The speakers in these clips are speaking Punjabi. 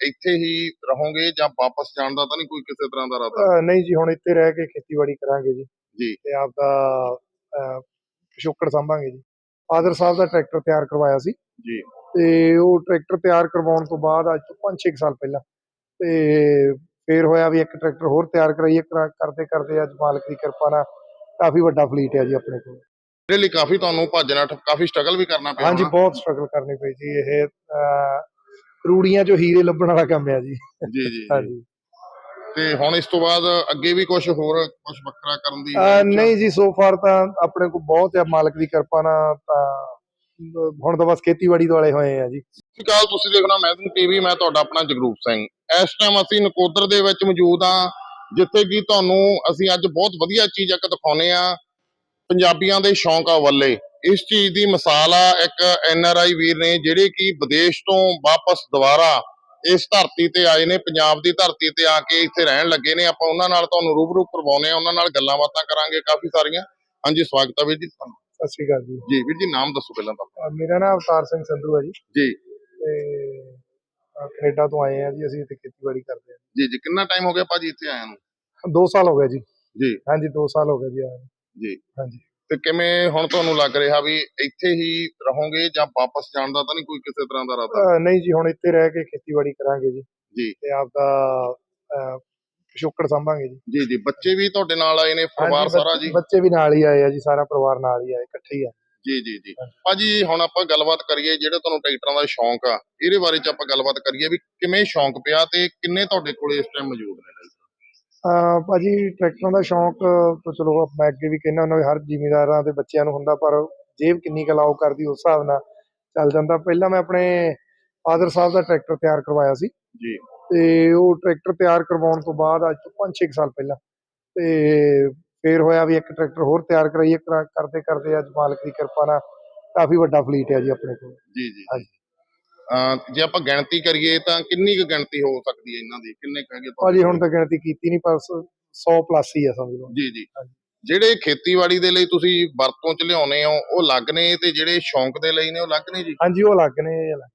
ਇੱਥੇ ਹੀ ਰਹੋਗੇ ਜਾਂ ਵਾਪਸ ਜਾਣ ਦਾ ਤਾਂ ਨਹੀਂ ਕੋਈ ਕਿਸੇ ਤਰ੍ਹਾਂ ਦਾ ਅਹ ਨਹੀਂ ਜੀ ਹੁਣ ਇੱਥੇ ਰਹਿ ਕੇ ਖੇਤੀਬਾੜੀ ਕਰਾਂਗੇ ਜੀ ਜੀ। ਤੇ ਆਪ ਦਾ ਪਿਛੋਕੜ ਸੰਭਾਂਗੇ ਜੀ ਫਾਦਰ ਸਾਹਿਬ ਦਾ ਟਰੈਕਟਰ ਤਿਆਰ ਕਰਵਾਇਆ ਸੀ ਜੀ ਤੇ ਉਹ ਟਰੈਕਟਰ ਤਿਆਰ ਕਰਵਾਉਣ ਤੋਂ ਬਾਅਦ ਅੱਜ ਤੋਂ 5-6 ਸਾਲ ਪਹਿਲਾਂ ਤੇ ਫੇਰ ਹੋਇਆ ਵੀ ਇੱਕ ਟਰੈਕਟਰ ਹੋਰ ਤਿਆਰ ਕਰਾਈਏ ਕਰਾ- ਕਰਦੇ ਕਰਦੇ ਅੱਜ ਮਾਲਕ ਦੀ ਕਿਰਪਾ ਨਾਲ ਕਾਫੀ ਵੱਡਾ ਫਲੀਟ ਹੈ ਜੀ ਆਪਣੇ ਕੋਲ ਇਹਦੇ ਲਈ ਕਾਫੀ ਤੁਹਾਨੂੰ ਭੱਜ ਨੱਠ ਕਾਫੀ ਸਟਰਗਲ ਵੀ ਕਰਨਾ ਪਿਆ ਹਾਂਜੀ ਹੋਣਾ। ਬਹੁਤ ਸਟਰਗਲ ਕਰਨੀ ਪਈ ਜੀ ਇਹ ਅਹ, ਰੂੜੀਆਂ ਚੋਂ ਹੀਰੇ ਲੱਭਣ ਵਾਲਾ ਕੰਮ ਹੈ ਜੀ। ਜੀ ਜੀ ਜੀ। ਹਾਂਜੀ। ਤੇ ਹੁਣ ਇਸ ਤੋਂ ਬਾਅਦ ਅੱਗੇ ਵੀ ਕੁਝ ਹੋਰ ਕੁਝ ਵੱਖਰਾ ਕਰਨ ਦੀ? ਨਹੀਂ ਜੀ ਸੋ ਫਾਰ ਤਾਂ ਆਪਣੇ ਕੋਲ ਬਹੁਤ ਹੈ ਮਾਲਕ ਦੀ ਕਿਰਪਾ ਨਾਲ ਤਾਂ ਹੁਣ ਤਾਂ ਬਸ ਖੇਤੀਬਾੜੀ ਦੁਆਲੇ ਹੋਏ ਆ ਜੀ। ਅਕਾਲ ਤੁਸੀਂ ਦੇਖਣਾ ਮੈਦਨ ਟੀਵੀ ਮੈਂ ਤੁਹਾਡਾ ਆਪਣਾ ਜਗਰੂਪ ਸਿੰਘ। ਇਸ ਟਾਈਮ ਅਸੀਂ ਨਕੋਦਰ ਦੇ ਵਿੱਚ ਮੌਜੂਦ ਹਾਂ ਜਿੱਥੇ ਕਿ ਤੁਹਾਨੂੰ ਅਸੀਂ ਅੱਜ ਬਹੁਤ ਵਧੀਆ ਚੀਜ਼ ਇੱਕ ਦਿਖਾਉਨੇ ਆ ਪੰਜਾਬੀਆਂ ਦੇ ਸ਼ੌਂਕ ਆ ਵੱਲੇ ਇਸ ਚੀਜ਼ ਦੀ ਮਿਸਾਲ ਆ ਇੱਕ ਐਨ ਆਰ ਆਈ ਵੀਰ ਨੇ ਜਿਹੜੇ ਕਿ ਵਿਦੇਸ਼ ਤੋਂ ਵਾਪਸ ਦੁਬਾਰਾ ਇਸ ਧਰਤੀ ਤੇ ਆਏ ਨੇ ਪੰਜਾਬ ਦੀ ਧਰਤੀ ਤੇ ਆ ਕੇ ਇੱਥੇ ਰਹਿਣ ਲੱਗੇ ਨੇ। ਆਪਾਂ ਉਹਨਾਂ ਨਾਲ ਤੁਹਾਨੂੰ ਰੂਬਰੂ ਕਰਵਾਉਨੇ ਆ ਉਹਨਾਂ ਨਾਲ ਗੱਲਾਂ ਬਾਤਾਂ ਕਰਾਂਗੇ ਕਾਫੀ ਸਾਰੀਆਂ। ਹਾਂਜੀ ਸਵਾਗਤ ਹੈ ਵੀਰ ਜੀ ਤੁਹਾਨੂੰ। ਸਤਿ ਸ਼੍ਰੀ ਅਕਾਲ ਜੀ। ਜੀ ਵੀਰ ਜੀ ਨਾਮ ਦੱਸੋ ਪਹਿਲਾਂ ਤਾਂ ਮੇਰਾ ਨਾਮ ਅਵਤਾਰ ਸਿੰਘ ਸੰਧੂ ਹੈ ਜੀ। ਜੀ। ਤੇ ਕੈਨੇਡਾ ਤੋਂ ਆਏ ਆ ਜੀ ਅਸੀਂ ਇੱਥੇ ਖੇਤੀਬਾੜੀ ਕਰਦੇ ਜੀ ਜੀ ਕਿੰਨਾ ਟਾਈਮ ਹੋ ਗਿਆ ਭਾਜੀ ਇੱਥੇ ਆਇਆ ਨੂੰ? ਹਾਂ 2 ਸਾਲ ਹੋ ਗਏ ਜੀ। ਜੀ। ਹਾਂਜੀ 2 ਸਾਲ ਹੋ ਗਏ ਜੀ ਨੂੰ। ਜੀ। ਹਾਂਜੀ। ਤੇ ਕਿਵੇਂ ਹੁਣ ਤੁਹਾਨੂੰ ਲੱਗ ਰਿਹਾ ਵੀ ਇੱਥੇ ਹੀ ਰਹੋਗੇ ਜਾਂ ਵਾਪਸ ਜਾਣ ਦਾ ਤਾਂ ਨਹੀਂ ਕੋਈ ਕਿਸੇ ਤਰ੍ਹਾਂ ਦਾ ਇਰਾਦਾ? ਅਹ ਨਹੀਂ ਜੀ ਹੁਣ ਇੱਥੇ ਰਹਿ ਕੇ ਖੇਤੀਬਾੜੀ ਕਰਾਂਗੇ ਜੀ। ਜੀ। ਤੇ ਆਪ ਦਾ ਪਿਛੋਕੜ ਸੰਭਾਂਗੇ ਜੀ। ਜੀ ਜੀ। ਬੱਚੇ ਵੀ ਤੁਹਾਡੇ ਨਾਲ ਆਏ ਨੇ ਪਰਿਵਾਰ ਹਾਂਜੀ, ਸਾਰਾ ਬੱਚੇ- ਜੀ? ਬੱਚੇ ਵੀ ਨਾਲ ਹੀ ਆਏ ਆ ਜੀ ਸਾਰਾ ਪਰਿਵਾਰ ਨਾਲ ਹੀ ਆਏ ਇਕੱਠੇ ਹੀ ਆ। ਜੀ ਜੀ ਜੀ। ਭਾਜੀ ਹੁਣ ਆਪਾਂ ਗੱਲਬਾਤ ਕਰੀਏ ਜਿਹੜਾ ਤੁਹਾਨੂੰ ਟਰੈਕਟਰਾਂ ਦਾ ਸ਼ੌਂਕ ਆ ਇਹਦੇ ਬਾਰੇ ਚ ਆਪਾਂ ਗੱਲਬਾਤ ਕਰੀਏ ਵੀ ਕਿਵੇਂ ਸ਼ੌਂਕ ਪਿਆ ਤੇ ਕਿੰਨੇ ਤੁਹਾਡੇ ਕੋਲੇ ਇਸ ਟਾਈਮ ਮੌਜੂਦ ਨੇ? ਭਾਜੀ ਟਰੈਕਟਰਾਂ ਦਾ ਸ਼ੌਂਕ ਤਾਂ ਚਲੋ ਮੈਂ ਅੱਗੇ ਵੀ ਕਹਿੰਦਾ ਹੁੰਦਾ ਵੀ ਹਰ ਜ਼ਿਮੀਂਦਾਰਾਂ ਦੇ ਬੱਚਿਆਂ ਨੂੰ ਹੁੰਦਾ ਪਰ ਜੇਬ ਕਿੰਨੀ ਕੁ ਅਲਾਓ ਕਰਦੀ ਉਸ ਹਿਸਾਬ ਨਾਲ ਚੱਲ ਜਾਂਦਾ। ਪਹਿਲਾਂ ਮੈਂ ਆਪਣੇ ਫਾਦਰ ਸਾਹਿਬ ਦਾ ਟਰੈਕਟਰ ਤਿਆਰ ਕਰਵਾਇਆ ਸੀ। ਜੀ। ਤੇ ਉਹ ਟਰੈਕਟਰ ਤਿਆਰ ਕਰਵਾਉਣ ਤੋਂ ਬਾਅਦ ਅੱਜ ਤੋਂ 5-6 ਸਾਲ ਪਹਿਲਾਂ ਤੇ ਫੇਰ ਹੋਇਆ ਵੀ ਇੱਕ ਟਰੈਕਟਰ ਹੋਰ ਤਿਆਰ ਕਰਾਈਏ ਕਰਾ- ਕਰਦੇ ਕਰਦੇ ਅੱਜ ਮਾਲਕ ਦੀ ਕਿਰਪਾ ਨਾਲ ਕਾਫੀ ਵੱਡਾ ਫਲੀਟ ਹੈ ਜੀ ਆਪਣੇ ਕੋਲ। ਜੀ ਜੀ। ਹਾਂਜੀ। ਜੇ ਆਪਾਂ ਗਿਣਤੀ ਕਰੀਏ ਤਾਂ ਕਿੰਨੀ ਕੁ ਗਿਣਤੀ ਹੋ ਸਕਦੀ ਹੈ ਇਹਨਾਂ ਦੀ? ਕਿੰਨੇ ਕੁ ਹੈਗੇ ਭਾਜੀ ਹੁਣ? ਤਾਂ ਗਿਣਤੀ ਕੀਤੀ ਨਹੀਂ ਪਰ 100 ਪਲੱਸ ਹੀ ਆ ਸਮਝ ਲਓ। ਜੀ ਜੀ। ਜਿਹੜੇ ਖੇਤੀਬਾੜੀ ਦੇ ਲਈ ਤੁਸੀਂ ਵਰਤੋਂ ਚ ਲਿਆਉਨੇ ਹੋ ਉਹ ਅਲੱਗ ਨੇ ਤੇ ਜਿਹੜੇ ਸ਼ੌਂਕ ਦੇ ਲਈ ਨੇ ਉਹ ਅਲੱਗ ਨੇ ਜੀ? ਹਾਂਜੀ ਉਹ ਅਲੱਗ ਨੇ ਇਹ ਅਲੱਗ।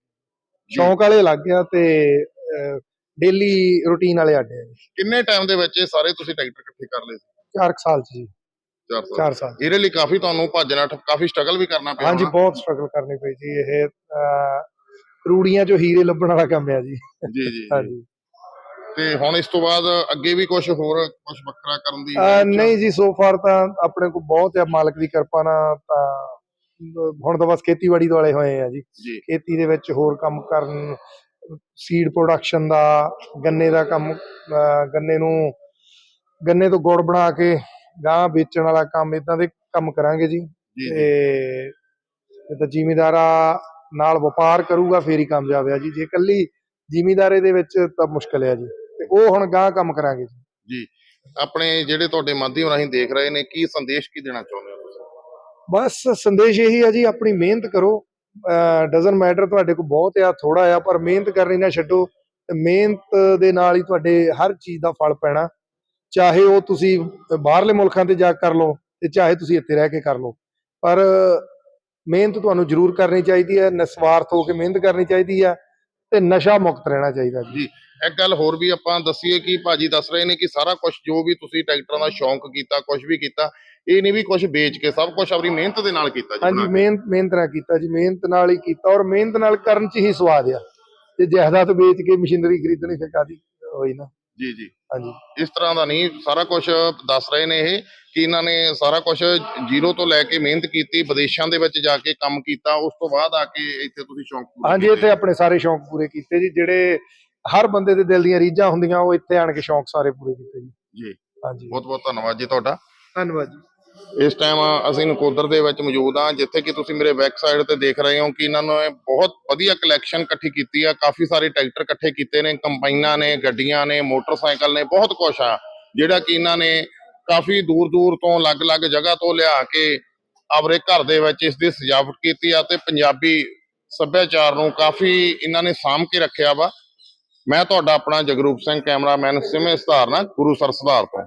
ਸ਼ੌਂਕ ਵਾਲੇ ਅਲੱਗ ਆ ਤੇ ਡੇਲੀ ਰੂਟੀਨ ਵਾਲੇ ਅੱਡ ਆ ਕਿੰਨੇ ਟਾਈਮ ਦੇ ਵਿੱਚ ਇਹ ਸਾਰੇ ਤੁਸੀਂ ਟਰੈਕਟਰ ਇਕੱਠੇ ਕਰ ਲਏ ਚਾਰ ਕੁ ਸਾਲ ਚ ਜੀ। 4 ਸਾਲ। 4 ਇਹਦੇ ਲਈ ਕਾਫੀ ਤੁਹਾਨੂੰ ਭੱਜ ਨੱਠ ਕਾਫੀ ਸਟਰਗਲ ਵੀ ਕਰਨਾ ਪਿਆ ਹਾਂਜੀ। ਬਹੁਤ ਸਟਰਗਲ ਕਰਨੀ ਪਈ ਜੀ ਇਹ ਰੂੜੀਆਂ ਚੋਂ ਹੀਰੇ ਲੱਭਣ ਵਾਲਾ ਕੰਮ ਹੈ ਜੀ। ਜੀ ਜੀ ਜੀ। ਹਾਂਜੀ। ਤੇ ਹੁਣ ਇਸ ਤੋਂ ਬਾਅਦ ਅੱਗੇ ਵੀ ਕੁਝ ਹੋਰ ਕੁਝ ਵੱਖਰਾ ਕਰਨ ਦੀ? ਨਹੀਂ ਜੀ ਸੋ ਫਾਰ ਤਾਂ ਆਪਣੇ ਕੋਲ ਬਹੁਤ ਹੈ ਮਾਲਕ ਦੀ ਕਿਰਪਾ ਨਾਲ ਤਾਂ ਹੁਣ ਤਾਂ ਬਸ ਖੇਤੀਬਾੜੀ ਦੁਆਲੇ ਹੋਏ ਆ ਜੀ। ਖੇਤੀ ਦੇ ਵਿੱਚ ਹੋਰ ਕੰਮ ਕਰਨ ਸੀਡ ਪ੍ਰੋਡਕਸ਼ਨ ਦਾ ਗੰਨੇ ਦਾ ਕੰਮ ਗੰਨੇ ਨੂੰ ਗੰਨੇ ਤੋਂ ਗੁੜ ਬਣਾ ਕੇ ਗਾਂ ਵੇਚਣ ਵਾਲਾ ਕੰਮ ਇਦਾਂ ਦੇ ਕੰਮ ਕਰਾਂਗੇ ਜੀ। ਤੇ ਜੀ। ਇਹ ਤਾਂ ਜ਼ਿਮੀਦਾਰਾ ਨਾਲ ਵਪਾਰ ਕਰੂਗਾ ਫੇਰ ਹੀ ਕਾਮਯਾਬ ਆ ਜੀ। ਜੇ ਕੱਲੀ ਜ਼ਿਮੀਦਾਰੇ ਦੇ ਵਿੱਚ ਤਾਂ ਮੁਸ਼ਕਲ ਹੈ ਜੀ। ਤੇ ਉਹ ਹੁਣ ਗਾਂ ਕੰਮ ਕਰਾਂਗੇ ਜੀ। ਜੀ। ਆਪਣੇ ਜਿਹੜੇ ਤੁਹਾਡੇ ਮਾਧਿਅਮ ਰਾਹੀਂ ਦੇਖ ਰਹੇ ਨੇ ਕੀ ਸੰਦੇਸ਼ ਕੀ ਦੇਣਾ ਚਾਹੁੰਦੇ ਹੋ ਤੁਸੀਂ? ਬਸ ਸੰਦੇਸ਼ ਇਹੀ ਹੈ ਜੀ ਆਪਣੀ ਮਿਹਨਤ ਕਰੋ। ਡਸਨਟ ਮੈਟਰ ਤੁਹਾਡੇ ਕੋਲ ਬਹੁਤ ਆ ਥੋੜਾ ਆ ਪਰ ਮਿਹਨਤ ਕਰਨੀ ਨਾ ਛੱਡੋ। ਤੇ ਮਿਹਨਤ ਦੇ ਨਾਲ ਹੀ ਤੁਹਾਡੇ ਹਰ ਚੀਜ਼ ਦਾ ਫਲ ਪੈਣਾ। ਚਾਹੇ ਉਹ ਤੁਸੀਂ ਬਾਹਰਲੇ ਮੁਲਕਾਂ ਤੇ ਜਾ ਕੇ ਕਰ ਲਓ ਤੇ ਚਾਹੇ ਤੁਸੀਂ ਇੱਥੇ ਰਹਿ ਕੇ ਕਰ ਲਓ। ਪਰ ਮਿਹਨਤ ਤੁਹਾਨੂੰ ਜ਼ਰੂਰ ਕਰਨੀ ਚਾਹੀਦੀ ਹੈ ਨਿਸਵਾਰਥ ਹੋ ਕੇ ਮਿਹਨਤ ਕਰਨੀ ਚਾਹੀਦੀ ਹੈ ਤੇ ਨਸ਼ਾ ਮੁਕਤ ਰਹਿਣਾ ਚਾਹੀਦਾ ਜੀ। ਇੱਕ ਗੱਲ ਹੋਰ ਵੀ ਆਪਾਂ ਦੱਸੀਏ ਕਿ ਭਾਜੀ ਦੱਸ ਰਹੇ ਨੇ ਕਿ ਸਾਰਾ ਕੁਝ ਜੋ ਵੀ ਤੁਸੀਂ ਟਰੈਕਟਰਾਂ ਦਾ ਸ਼ੌਂਕ ਕੀਤਾ ਕੁਝ ਵੀ ਕੀਤਾ ਇਹ ਨਹੀਂ ਵੀ ਕੁਝ ਵੇਚ ਕੇ ਸਭ ਕੁਝ ਆਪਣੀ ਮਿਹਨਤ ਦੇ ਨਾਲ ਕੀਤਾ ਜੀ ਹਾਂਜੀ। ਮਿਹਨਤ ਮਿਹਨਤ ਨਾਲ ਕੀਤਾ ਜੀ ਮਿਹਨਤ ਨਾਲ ਹੀ ਕੀਤਾ ਔਰ ਮਿਹਨਤ ਨਾਲ ਕਰਨ 'ਚ ਹੀ ਸਵਾਦ ਆ। ਤੇ ਜਾਇਦਾਦ ਵੇਚ ਕੇ ਮਸ਼ੀਨਰੀ ਖਰੀਦਣੀ ਫਿਰ ਕਾਦੀ ਹੋਈ ਨਾ? ਜੀ ਜੀ। ਹਾਂਜੀ। ਇਸ ਤਰ੍ਹਾਂ ਦਾ ਨਹੀਂ ਸਾਰਾ ਕੁਝ ਦੱਸ ਰਹੇ ਨੇ ਇਹ ਕਿ ਇਹਨਾਂ ਨੇ ਸਾਰਾ ਕੁਝ ਜ਼ੀਰੋ ਤੋਂ ਲੈ ਕੇ ਮਿਹਨਤ ਕੀਤੀ ਵਿਦੇਸ਼ਾਂ ਦੇ ਵਿੱਚ ਜਾ ਕੇ ਕੰਮ ਕੀਤਾ ਉਸ ਤੋਂ ਬਾਅਦ ਆ ਕੇ ਇੱਥੇ ਤੁਸੀਂ ਸ਼ੌਂਕ ਪੂਰੇ ਹਾਂਜੀ। ਇੱਥੇ ਆਪਣੇ ਸਾਰੇ ਸ਼ੌਂਕ ਪੂਰੇ ਕੀਤੇ ਜੀ ਜਿਹੜੇ ਹਰ ਬੰਦੇ ਦੇ ਦਿਲ ਦੀਆਂ ਰੀਝਾਂ ਹੁੰਦੀਆਂ ਉਹ ਇੱਥੇ ਆਣ ਕੇ ਸ਼ੌਂਕ ਸਾਰੇ ਪੂਰੇ ਕੀਤੇ ਜੀ। ਜੀ। ਹਾਂਜੀ। ਬਹੁਤ ਬਹੁਤ ਧੰਨਵਾਦ ਜੀ ਤੁਹਾਡਾ। ਧੰਨਵਾਦ ਜੀ। ਇਸ ਟਾਈਮ ਅਸੀਂ ਨਕੋਦਰ ਦੇ ਵਿੱਚ ਮੌਜੂਦ ਹਾਂ, ਜਿੱਥੇ ਕਿ ਤੁਸੀਂ ਮੇਰੇ ਬੈਕ ਤੇ ਦੇਖ ਰਹੇ ਹੋ ਕਿ ਇਹਨਾਂ ਨੇ ਬਹੁਤ ਵਧੀਆ ਕਲੈਕਸ਼ਨ ਇਕੱਠੀ ਕੀਤੀ ਆ। ਕਾਫੀ ਸਾਰੇ ਟਰੈਕਟਰ ਇਕੱਠੇ ਕੀਤੇ ਨੇ, ਕੰਬਾਈਨਾਂ ਨੇ, ਗੱਡੀਆਂ ਨੇ ਮੋਟਰਸਾਈਕਲ ਨੇ, ਬਹੁਤ ਕੁਝ ਆ, ਜਿਹੜਾ ਕਿ ਇਹਨਾਂ ਨੇ ਕਾਫੀ ਦੂਰ ਦੂਰ ਤੋਂ, ਅਲੱਗ-ਅਲੱਗ ਜਗ੍ਹਾ ਤੋਂ ਲਿਆ ਕੇ ਆਪਣੇ ਘਰ ਦੇ ਵਿੱਚ ਇਸ ਦੀ ਸਜਾਵਟ ਕੀਤੀ ਆ ਤੇ ਪੰਜਾਬੀ ਸੱਭਿਆਚਾਰ ਨੂੰ ਕਾਫੀ ਇਹਨਾਂ ਨੇ ਸਾਂਭ ਕੇ ਰੱਖਿਆ ਵਾ। ਮੈਂ ਤੁਹਾਡਾ ਆਪਣਾ ਜਗਰੂਪ ਸਿੰਘ, ਕੈਮਰਾਮੈਨ ਸਿਮੇ ਸਧਾਰਨਾ, ਗੁਰੂ ਸਰ ਸੁਧਾਰ ਤੋਂ।